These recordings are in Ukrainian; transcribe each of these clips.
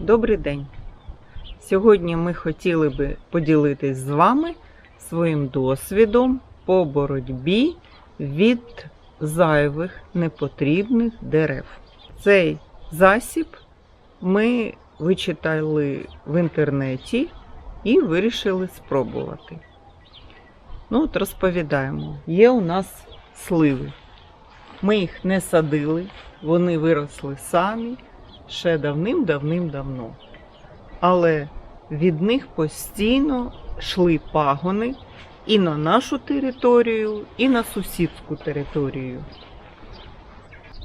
Добрий день! Сьогодні ми хотіли би поділитись з вами своїм досвідом по боротьбі від зайвих непотрібних дерев. Цей засіб ми вичитали в інтернеті і вирішили спробувати. Ну, от розповідаємо. Є у нас сливи. Ми їх не садили, вони виросли самі ще давним-давним-давно. Але від них постійно йшли пагони і на нашу територію, і на сусідську територію.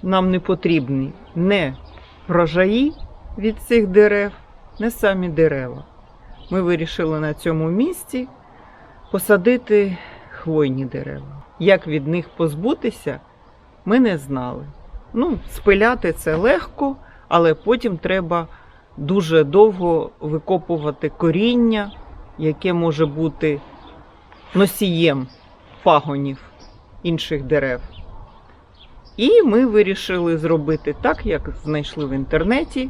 Нам не потрібні не врожаї від цих дерев, не самі дерева. Ми вирішили на цьому місці посадити хвойні дерева. Як від них позбутися, ми не знали. Ну, спиляти це легко, але потім треба дуже довго викопувати коріння, яке може бути носієм пагонів інших дерев. І ми вирішили зробити так, як знайшли в інтернеті.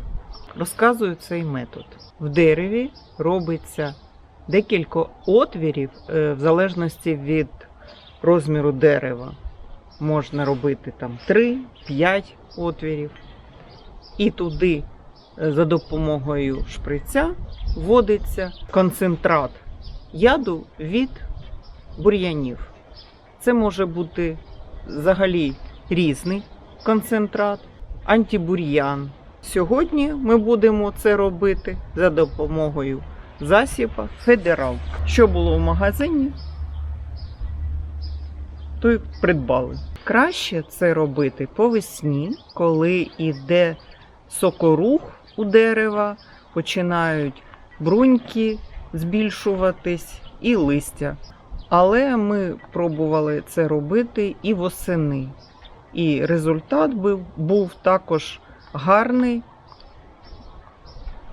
Розказую цей метод. В дереві робиться декілька отвірів е, в залежності від розміру дерева. Можна робити там 3-5 отвірів. І туди е, за допомогою шприця вводиться концентрат яду від бур'янів. Це може бути взагалі різний концентрат, антибур'ян. Сьогодні ми будемо це робити за допомогою засіба Федерал. Що було в магазині, то й придбали. Краще це робити по весні, коли йде сокорух у дерева, починають бруньки збільшуватись і листя. Але ми пробували це робити і восени. І результат був, також гарний,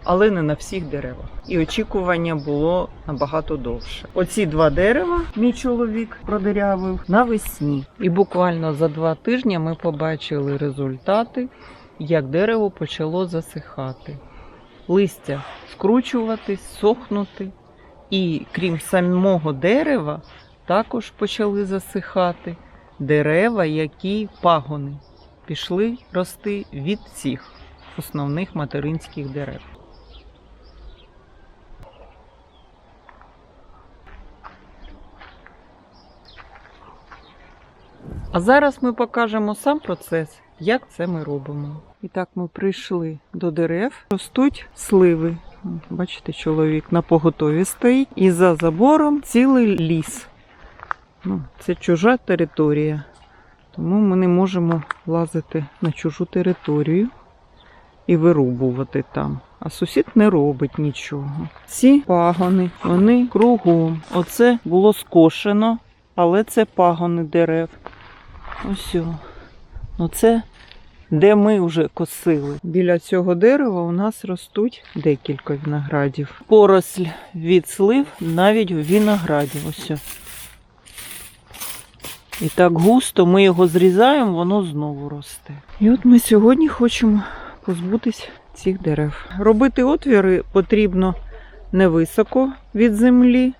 але не на всіх деревах. І очікування було набагато довше. Оці два дерева мій чоловік продерявив навесні. І буквально за два тижні ми побачили результати, як дерево почало засихати. Листя скручуватись, сохнути. І крім самого дерева, також почали засихати дерева, які пагони пішли рости від цих основних материнських дерев. А зараз ми покажемо сам процес, як це ми робимо. І так ми прийшли до дерев. Ростуть сливи. Бачите, чоловік на поготові стоїть. І за забором цілий ліс. Ну, це чужа територія. Тому ми не можемо лазити на чужу територію і вирубувати там. А сусід не робить нічого. Ці пагони, вони кругом. Оце було скошено, але це пагони дерев. Ось. О. Оце де ми вже косили. Біля цього дерева у нас ростуть декілька виноградів. Поросль від слив навіть у винограді. Ось. І так густо ми його зрізаємо, воно знову росте. І от ми сьогодні хочемо позбутись цих дерев. Робити отвіри потрібно невисоко від землі,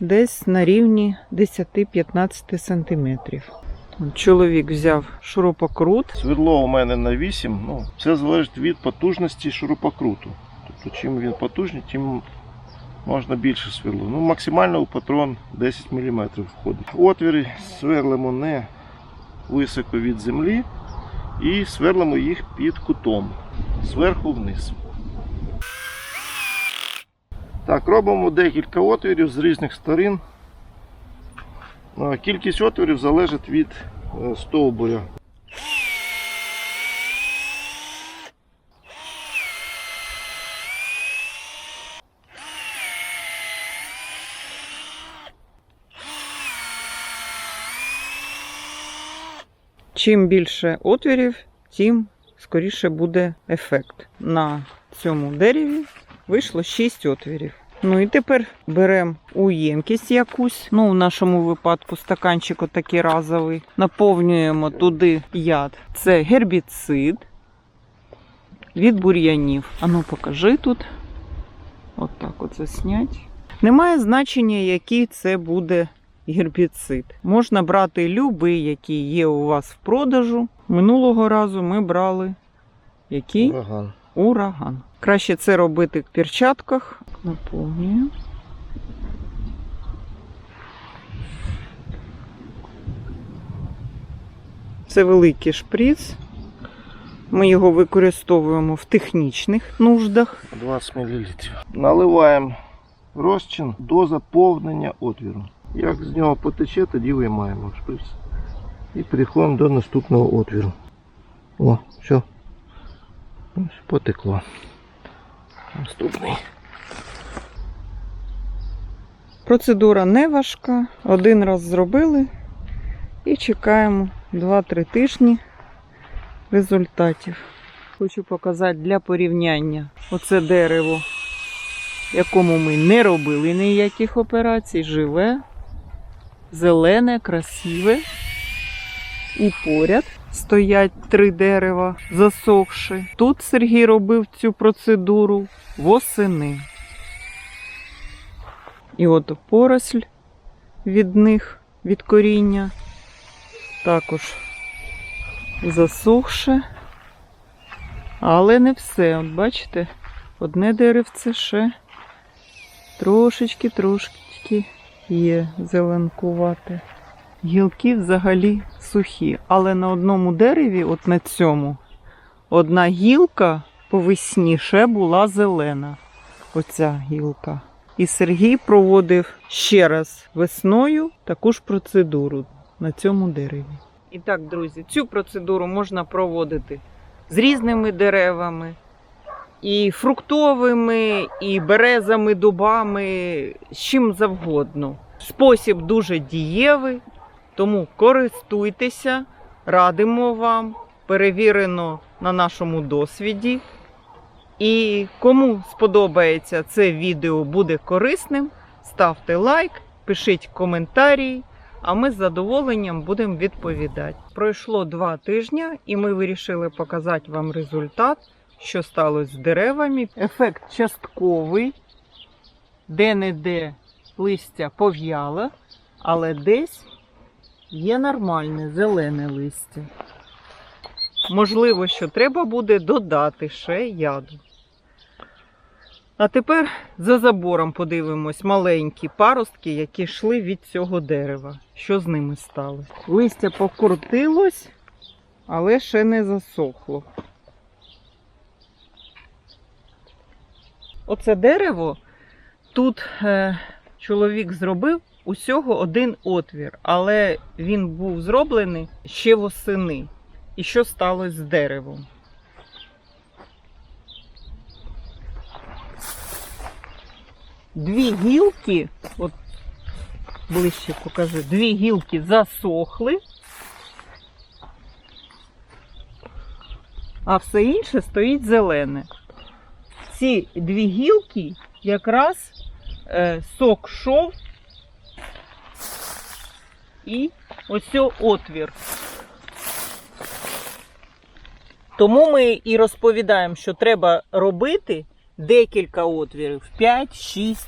десь на рівні 10-15 сантиметрів. Чоловік взяв шурупокрут. Сверло у мене на 8, ну, це залежить від потужності шурупокруту. Тобто, чим він потужний, тим можна більше сверло. Ну, максимально у патрон 10 мм входить. Отвіри сверлимо не високо від землі і сверлимо їх під кутом, зверху вниз. Так, робимо декілька отвірів з різних сторін. Кількість отворів залежить від е, стовбуря. Чим більше отвірів, тим скоріше буде ефект. На цьому дереві вийшло 6 отвірів. Ну і тепер беремо у ємкість якусь, ну в нашому випадку стаканчик отакий разовий, наповнюємо туди яд. Це гербіцид. від бур'янів. Ану, покажи тут. От оце снять. Немає значення, який це буде гербіцид. Можна брати любий, який є у вас в продажу. Минулого разу ми брали який? Ураган. Ураган. Краще це робити в перчатках. Наповнюю. Це великий шприц. Ми його використовуємо в технічних нуждах. 20 мл. Наливаємо розчин до заповнення отвіру. Як з нього потече, тоді виймаємо шприц. І переходимо до наступного отвіру. О, все. Ось потекло. Наступний. Процедура не важка. Один раз зробили і чекаємо 2-3 тижні результатів. Хочу показати для порівняння оце дерево, якому ми не робили ніяких операцій, живе, зелене, красиве. І поряд стоять три дерева, засохши. Тут Сергій робив цю процедуру восени. І от поросль від них, від коріння, також засохше. Але не все. От бачите, одне деревце ще трошечки-трошечки є зеленкувате. Гілки взагалі сухі, але на одному дереві, от на цьому, одна гілка по весні ще була зелена. Оця гілка. І Сергій проводив ще раз весною таку ж процедуру на цьому дереві. І так, друзі, цю процедуру можна проводити з різними деревами, і фруктовими, і березами, дубами, з чим завгодно. Спосіб дуже дієвий, тому користуйтеся, радимо вам, перевірено на нашому досвіді. І кому сподобається це відео, буде корисним, ставте лайк, пишіть коментарі, а ми з задоволенням будемо відповідати. Пройшло два тижні, і ми вирішили показати вам результат, що сталося з деревами. Ефект частковий, де-не-де листя пов'яло, але десь є нормальне зелене листя. Можливо, що треба буде додати ще яду. А тепер за забором подивимось маленькі паростки, які йшли від цього дерева. Що з ними стало? Листя покрутилось, але ще не засохло. Оце дерево тут е, чоловік зробив усього один отвір, але він був зроблений ще восени. І що сталося з деревом? Дві гілки, от ближче покажи, дві гілки засохли, а все інше стоїть зелене. Ці дві гілки якраз сок шов і ось отвір. Тому ми і розповідаємо, що треба робити декілька отвірів 5-6.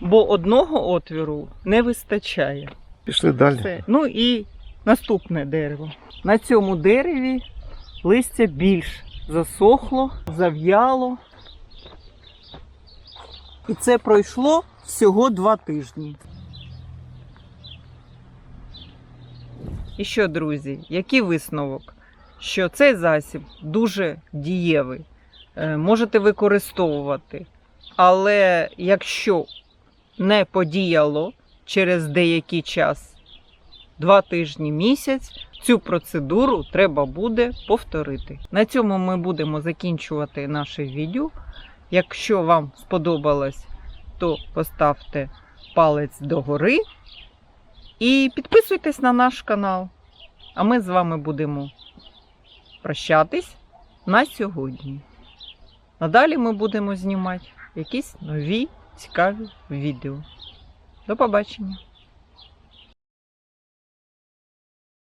Бо одного отвіру не вистачає. Пішли далі. Це. Ну і наступне дерево. На цьому дереві листя більш засохло, зав'яло. І це пройшло всього два тижні. І що, друзі, який висновок? Що цей засіб дуже дієвий, Е, можете використовувати. Але якщо не подіяло через деякий час, два тижні місяць, цю процедуру треба буде повторити. На цьому ми будемо закінчувати наше відео. Якщо вам сподобалось, то поставте палець догори і підписуйтесь на наш канал. А ми з вами будемо прощатись на сьогодні. Надалі ми будемо знімати якісь нові цікаві відео. До побачення!